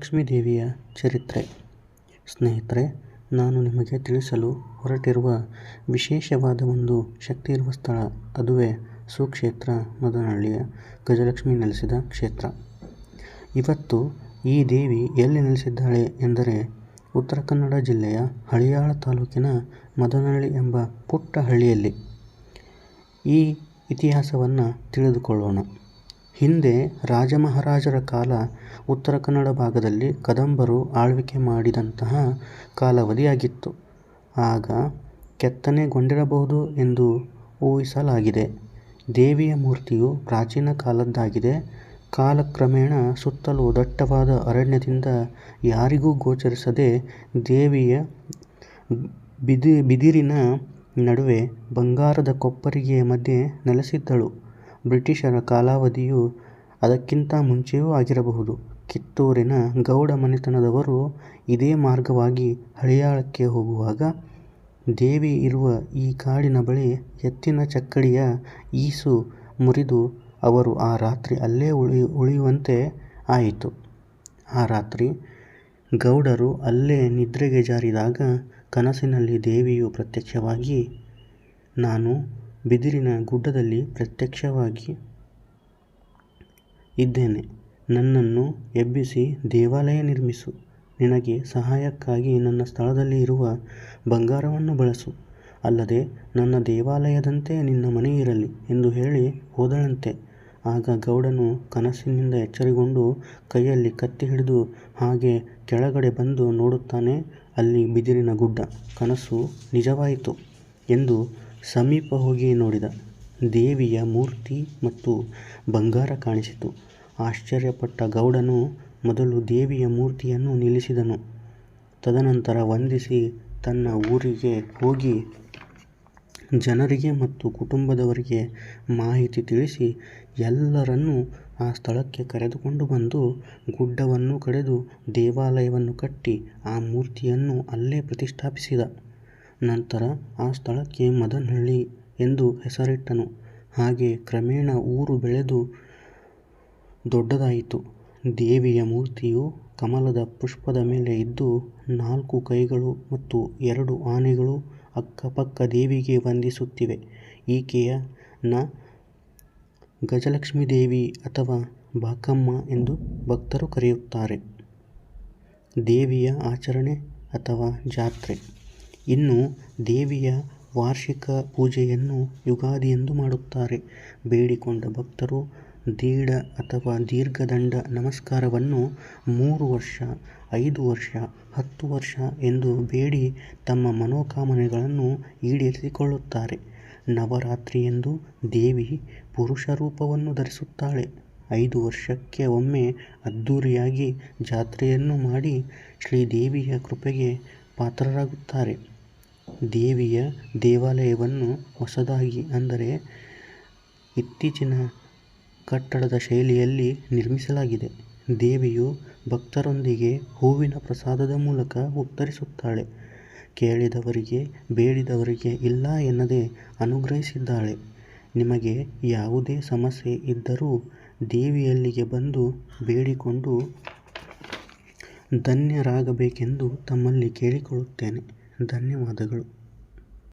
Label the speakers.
Speaker 1: ಲಕ್ಷ್ಮೀದೇವಿಯ ಚರಿತ್ರೆ. ಸ್ನೇಹಿತರೆ, ನಾನು ನಿಮಗೆ ತಿಳಿಸಲು ಹೊರಟಿರುವ ವಿಶೇಷವಾದ ಒಂದು ಶಕ್ತಿ ಇರುವ ಸ್ಥಳ, ಅದುವೇ ಸುಕ್ಷೇತ್ರ ಮದನಹಳ್ಳಿಯ ಗಜಲಕ್ಷ್ಮಿ ನೆಲೆಸಿದ ಕ್ಷೇತ್ರ. ಇವತ್ತು ಈ ದೇವಿ ಎಲ್ಲಿ ನೆಲೆಸಿದ್ದಾಳೆ ಎಂದರೆ ಉತ್ತರ ಕನ್ನಡ ಜಿಲ್ಲೆಯ ಹಳಿಯಾಳ ತಾಲೂಕಿನ ಮದನಹಳ್ಳಿ ಎಂಬ ಪುಟ್ಟ ಹಳ್ಳಿಯಲ್ಲಿ. ಈ ಇತಿಹಾಸವನ್ನು ತಿಳಿದುಕೊಳ್ಳೋಣ. ಹಿಂದೆ ರಾಜಮಹಾರಾಜರ ಕಾಲ ಉತ್ತರ ಕನ್ನಡ ಭಾಗದಲ್ಲಿ ಕದಂಬರು ಆಳ್ವಿಕೆ ಮಾಡಿದಂತಹ ಕಾಲಾವಧಿಯಾಗಿತ್ತು. ಆಗ ಕೆತ್ತನೆಗೊಂಡಿರಬಹುದು ಎಂದು ಊಹಿಸಲಾಗಿದೆ. ದೇವಿಯ ಮೂರ್ತಿಯು ಪ್ರಾಚೀನ ಕಾಲದ್ದಾಗಿದೆ. ಕಾಲಕ್ರಮೇಣ ಸುತ್ತಲೂ ದಟ್ಟವಾದ ಅರಣ್ಯದಿಂದ ಯಾರಿಗೂ ಗೋಚರಿಸದೆ ದೇವಿಯ ಬಿದಿ ಬಿದಿರಿನ ನಡುವೆ ಬಂಗಾರದ ಕೊಪ್ಪರಿಗೆಯ ಮಧ್ಯೆ ನೆಲೆಸಿದ್ದಳು. ಬ್ರಿಟಿಷರ ಕಾಲಾವಧಿಯು ಅದಕ್ಕಿಂತ ಮುಂಚೆಯೂ ಆಗಿರಬಹುದು. ಕಿತ್ತೂರಿನ ಗೌಡ ಮನೆತನದವರು ಇದೇ ಮಾರ್ಗವಾಗಿ ಹಳಿಯಾಳಕ್ಕೆ ಹೋಗುವಾಗ ದೇವಿ ಇರುವ ಈ ಕಾಡಿನ ಬಳಿ ಎತ್ತಿನ ಚಕ್ಕಡಿಯ ಈಸು ಮುರಿದು ಅವರು ಆ ರಾತ್ರಿ ಅಲ್ಲೇ ಉಳಿ, ಉಳಿಯುವಂತೆ ಆಯಿತು. ಆ ರಾತ್ರಿ ಗೌಡರು ಅಲ್ಲೇ ನಿದ್ರೆಗೆ ಜಾರಿದಾಗ ಕನಸಿನಲ್ಲಿ ದೇವಿಯು ಪ್ರತ್ಯಕ್ಷವಾಗಿ, ನಾನು ಬಿದಿರಿನ ಗುಡ್ಡದಲ್ಲಿ ಪ್ರತ್ಯಕ್ಷವಾಗಿ ಇದ್ದೇನೆ. ನನ್ನನ್ನು ಎಬ್ಬಿಸಿ ದೇವಾಲಯ ನಿರ್ಮಿಸು. ನಿನಗೆ ಸಹಾಯಕ್ಕಾಗಿ ನನ್ನ ಸ್ಥಳದಲ್ಲಿ ಇರುವ ಬಂಗಾರವನ್ನು ಬಳಸು. ಅಲ್ಲದೆ ನನ್ನ ದೇವಾಲಯದಂತೆ ನಿನ್ನ ಮನೆ ಇರಲಿ ಎಂದು ಹೇಳಿ ಹೋದಳಂತೆ. ಆಗ ಗೌಡನು ಕನಸಿನಿಂದ ಎಚ್ಚರಿಗೊಂಡು ಕೈಯಲ್ಲಿ ಕತ್ತಿ ಹಿಡಿದು ಹಾಗೆ ಕೆಳಗಡೆ ಬಂದು ನೋಡುತ್ತಾನೆ. ಅಲ್ಲಿ ಬಿದಿರಿನ ಗುಡ್ಡ. ಕನಸು ನಿಜವಾಯಿತು ಎಂದು ಸಮೀಪ ಹೋಗಿ ನೋಡಿದ ದೇವಿಯ ಮೂರ್ತಿ ಮತ್ತು ಬಂಗಾರ ಕಾಣಿಸಿತು. ಆಶ್ಚರ್ಯಪಟ್ಟ ಗೌಡನು ಮೊದಲು ದೇವಿಯ ಮೂರ್ತಿಯನ್ನು ನಿಲ್ಲಿಸಿದನು. ತದನಂತರ ವಂದಿಸಿ ತನ್ನ ಊರಿಗೆ ಹೋಗಿ ಜನರಿಗೆ ಮತ್ತು ಕುಟುಂಬದವರಿಗೆ ಮಾಹಿತಿ ತಿಳಿಸಿ ಎಲ್ಲರನ್ನೂ ಆ ಸ್ಥಳಕ್ಕೆ ಕರೆದುಕೊಂಡು ಬಂದು ಗುಡ್ಡವನ್ನು ಕಡಿದು ದೇವಾಲಯವನ್ನು ಕಟ್ಟಿ ಆ ಮೂರ್ತಿಯನ್ನು ಅಲ್ಲೇ ಪ್ರತಿಷ್ಠಾಪಿಸಿದ. ನಂತರ ಆ ಸ್ಥಳಕ್ಕೆ ಮದನಹಳ್ಳಿ ಎಂದು ಹೆಸರಿಟ್ಟನು. ಹಾಗೆ ಕ್ರಮೇಣ ಊರು ಬೆಳೆದು ದೊಡ್ಡದಾಯಿತು. ದೇವಿಯ ಮೂರ್ತಿಯು ಕಮಲದ ಪುಷ್ಪದ ಮೇಲೆ ಇದ್ದು, ನಾಲ್ಕು ಕೈಗಳು ಮತ್ತು ಎರಡು ಆನೆಗಳು ಅಕ್ಕಪಕ್ಕ ದೇವಿಗೆ ವಂದಿಸುತ್ತಿವೆ. ಈಕೆಯ ನ ಗಜಲಕ್ಷ್ಮೀದೇವಿ ಅಥವಾ ಬಾಕಮ್ಮ ಎಂದು ಭಕ್ತರು ಕರೆಯುತ್ತಾರೆ. ದೇವಿಯ ಆಚರಣೆ ಅಥವಾ ಜಾತ್ರೆ. ಇನ್ನು ದೇವಿಯ ವಾರ್ಷಿಕ ಪೂಜೆಯನ್ನು ಯುಗಾದಿಯಂದು ಮಾಡುತ್ತಾರೆ. ಬೇಡಿಕೊಂಡ ಭಕ್ತರು ದೀಢ ಅಥವಾ ದೀರ್ಘದಂಡ ನಮಸ್ಕಾರವನ್ನು ಮೂರು ವರ್ಷ, ಐದು ವರ್ಷ, ಹತ್ತು ವರ್ಷ ಎಂದು ಬೇಡಿ ತಮ್ಮ ಮನೋಕಾಮನೆಗಳನ್ನು ಈಡೇರಿಸಿಕೊಳ್ಳುತ್ತಾರೆ. ನವರಾತ್ರಿಯಂದು ದೇವಿ ಪುರುಷ ರೂಪವನ್ನು ಧರಿಸುತ್ತಾಳೆ. ಐದು ವರ್ಷಕ್ಕೆ ಒಮ್ಮೆ ಅದ್ದೂರಿಯಾಗಿ ಜಾತ್ರೆಯನ್ನು ಮಾಡಿ ಶ್ರೀದೇವಿಯ ಕೃಪೆಗೆ ಪಾತ್ರರಾಗುತ್ತಾರೆ. ದೇವಿಯ ದೇವಾಲಯವನ್ನು ಹೊಸದಾಗಿ ಅಂದರೆ ಇತ್ತೀಚಿನ ಕಟ್ಟಡದ ಶೈಲಿಯಲ್ಲಿ ನಿರ್ಮಿಸಲಾಗಿದೆ. ದೇವಿಯು ಭಕ್ತರೊಂದಿಗೆ ಹೂವಿನ ಪ್ರಸಾದದ ಮೂಲಕ ಉತ್ತರಿಸುತ್ತಾಳೆ. ಕೇಳಿದವರಿಗೆ, ಬೇಡಿದವರಿಗೆ ಇಲ್ಲ ಎನ್ನದೆ ಅನುಗ್ರಹಿಸಿದ್ದಾಳೆ. ನಿಮಗೆ ಯಾವುದೇ ಸಮಸ್ಯೆ ಇದ್ದರೂ ದೇವಿಯಲ್ಲಿಗೆ ಬಂದು ಬೇಡಿಕೊಂಡು ಧನ್ಯರಾಗಬೇಕೆಂದು ತಮ್ಮಲ್ಲಿ ಕೇಳಿಕೊಳ್ಳುತ್ತೇನೆ. ಧನ್ಯವಾದಗಳು.